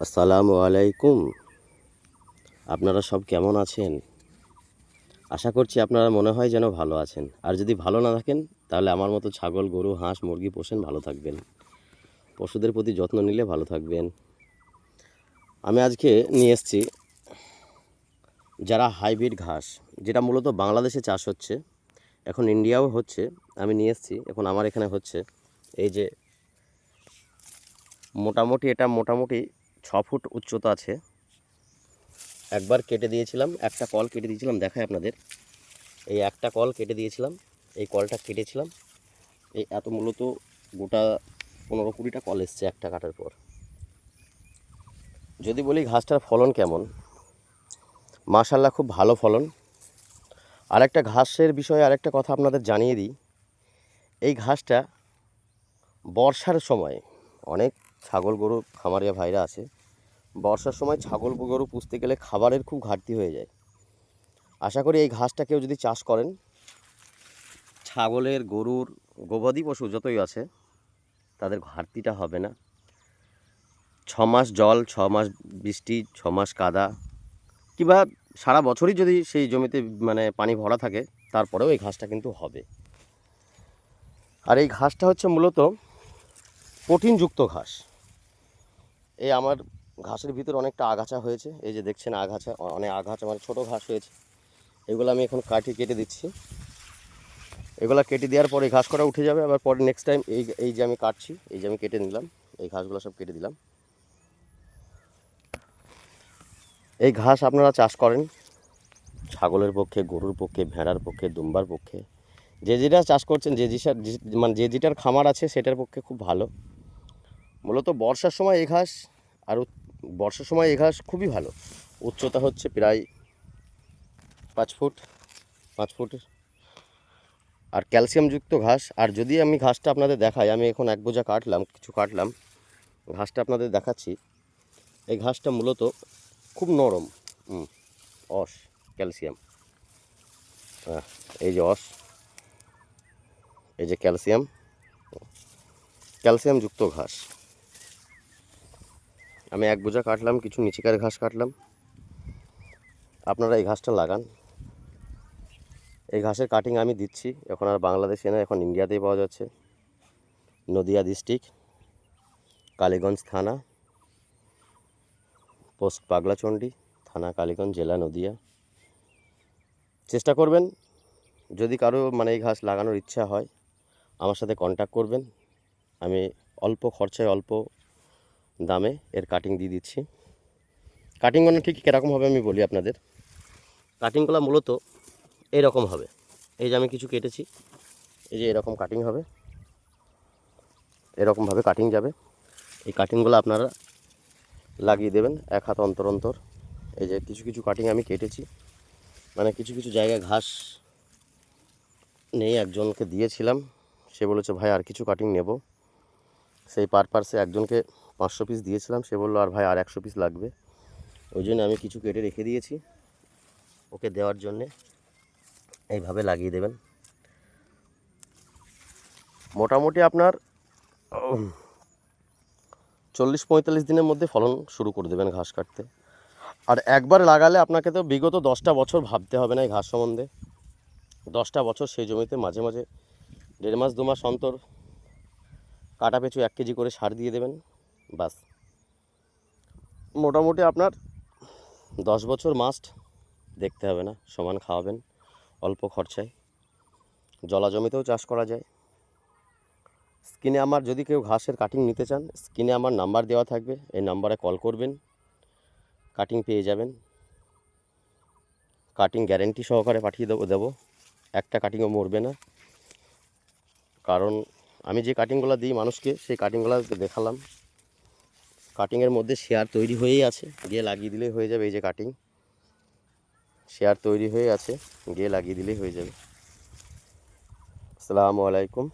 আসসালামু আলাইকুম। আপনারা সব কেমন আছেন? আশা করছি আপনারা মনে হয় যেন ভালো আছেন। আর যদি ভালো না থাকেন, তাহলে আমার মতো ছাগল, গরু, হাঁস, মুরগি, পোষেন ভালো থাকবেন। পশুদের প্রতি যত্ন নিলে ভালো থাকবেন। আমি আজকে নিয়ে এসেছি যারা হাইব্রিড ঘাস, যেটা মূলত বাংলাদেশে চাষ হচ্ছে, এখন ইন্ডিয়াও হচ্ছে, আমি নিয়ে এসেছি। এখন আমার এখানে হচ্ছে, এই যে মোটামুটি, এটা মোটামুটি ছ ফুট উচ্চতা আছে। একবার কেটে দিয়েছিলাম, একটা কল কেটে দিয়েছিলাম দেখায় আপনাদের। এই একটা কল কেটে দিয়েছিলাম, এই কলটা কেটেছিলাম। এই এত মূলত গোটা পনেরো কুড়িটা কল এসছে একটা কাটার পর। যদি বলি ঘাসটার ফলন কেমন? মাশাল্লাহ খুব ভালো ফলন। আরেকটা ঘাসের বিষয়ে আরেকটা কথা আপনাদের জানিয়ে দিই। এই ঘাসটা বর্ষার সময় অনেক ছাগল গরু খামারিয়া ভাইরা আছে বর্ষার সময় ছাগল গরু পুষতে গেলে খাবারের খুব ঘাটতি হয়ে যায়। আশা করি এই ঘাসটা কেউ যদি চাষ করেন, ছাগলের, গরুর, গবাদি পশু যতই আছে, তাদের ঘাটতিটা হবে না। ছ মাস জল ছ মাস বৃষ্টি ছ মাস কাদা, কিংবা সারা বছরই যদি সেই জমিতে মানে পানি ভরা থাকে, তারপরেও এই ঘাসটা কিন্তু হবে। আর এই ঘাসটা হচ্ছে মূলত প্রোটিনযুক্ত ঘাস। এই আমার ঘাসের ভিতরে অনেকটা আগাছা হয়েছে। এই যে দেখছেন আগাছা অনেক আগাছা মানে ছোটো ঘাস হয়েছে। এগুলো আমি এখন কাটি কেটে দিচ্ছি। এগুলো কেটে দেওয়ার পরে ঘাস করা উঠে যাবে। আবার পরে নেক্সট টাইম এই এই যে আমি কাটছি, এই যে আমি কেটে নিলাম, এই ঘাসগুলো সব কেটে দিলাম। এই ঘাস আপনারা চাষ করেন ছাগলের পক্ষে, গরুর পক্ষে, ভেড়ার পক্ষে, দুম্বার পক্ষে। যে যেটা চাষ করছেন, যে যেটার মানে যে যেটার খামার আছে, সেটার পক্ষে খুব ভালো। মূলত বর্ষার সময় এই ঘাস আর বর্ষার সময় এ ঘাস খুবই ভালো। উচ্চতা হচ্ছে প্রায় পাঁচ ফুট পাঁচ ফুট। আর ক্যালসিয়ামযুক্ত ঘাস, আর যদি আমি ঘাসটা আপনাদের দেখাই, আমি এখন এক বোঝা কাটলাম, কিছু কাটলাম। ঘাসটা আপনাদের দেখাচ্ছি। এই ঘাসটা মূলত খুব নরম অস, ক্যালসিয়াম। হ্যাঁ এই যে অস, এই যে ক্যালসিয়াম, ক্যালসিয়ামযুক্ত ঘাস। আমি এক বোঝা কাটলাম, কিছু নিচিকার ঘাস কাটলাম। আপনারা এই ঘাসটা লাগান। এই ঘাসের কাটিং আমি দিচ্ছি। এখন আর বাংলাদেশে না, এখন ইন্ডিয়াতেই পাওয়া যাচ্ছে। নদিয়া ডিস্ট্রিক্ট কালীগঞ্জ থানা, পোস্ট পাগলাচণ্ডী থানা, কালীগঞ্জ জেলা, নদিয়া। চেষ্টা করবেন, যদি কারও মানে এই ঘাস লাগানোর ইচ্ছা হয়, আমার সাথে কন্ট্যাক্ট করবেন। আমি অল্প খরচায় অল্প দামে এর কাটিং দিয়ে দিচ্ছি। কাটিং মানে ঠিক কীরকম হবে আমি বলি আপনাদের। কাটিংগুলো মূলত এইরকম হবে। এই যে আমি কিছু কেটেছি, এই যে এরকম কাটিং হবে। এরকমভাবে কাটিং যাবে। এই কাটিংগুলো আপনারা লাগিয়ে দেবেন এক হাত অন্তর অন্তর। এই যে কিছু কিছু কাটিং আমি কেটেছি। মানে কিছু কিছু জায়গায় ঘাস নেই, একজনকে দিয়েছিলাম। সে বলেছে, ভাই, আর কিছু কাটিং নেব। সেই পারপাসে একজনকে পাঁচশো পিস দিয়েছিলাম, সে বলল, আর ভাই, আর একশো পিস লাগবে। ওই জন্য আমি কিছু কেটে রেখে দিয়েছি ওকে দেওয়ার জন্যে। এইভাবে লাগিয়ে দেবেন। মোটামুটি আপনার চল্লিশ পঁয়তাল্লিশ দিনের মধ্যে ফলন শুরু করে দেবেন ঘাস কাটতে। আর একবার লাগালে আপনাকে তো বিগত দশটা বছর ভাবতে হবে না এই ঘাস সম্বন্ধে। দশটা বছর সেই জমিতে মাঝে মাঝে দেড় মাস, দু মাস অন্তর কাটা পিছু এক কেজি করে সার দিয়ে দেবেন। বাস। মোটামুটি আপনার দশ বছর মাস্ট দেখতে হবে না, সমান খাওয়াবেন, অল্প খরচায়। জলা জমিতেও চাষ করা যায়। স্ক্রিনে আমার যদি কেউ ঘাসের কাটিং নিতে চান, স্ক্রিনে আমার নাম্বার দেওয়া থাকবে, এই নাম্বারে কল করবেন কাটিং পেয়ে যাবেন। কাটিং গ্যারেন্টি সহকারে পাঠিয়ে দেবো দেবো। একটা কাটিংও মরবে না। কারণ আমি যে কাটিংগুলো দিই মানুষকে, সেই কাটিংগুলো দেখালাম। কাটিংয়ের মধ্যে শেয়ার তৈরি হয়েই আছে। গিয়ে লাগিয়ে দিলেই হয়ে যাবে এই যে কাটিং শেয়ার তৈরি হয়ে আছে, গিয়ে লাগিয়ে দিলেই হয়ে যাবে। আসসালামু আলাইকুম।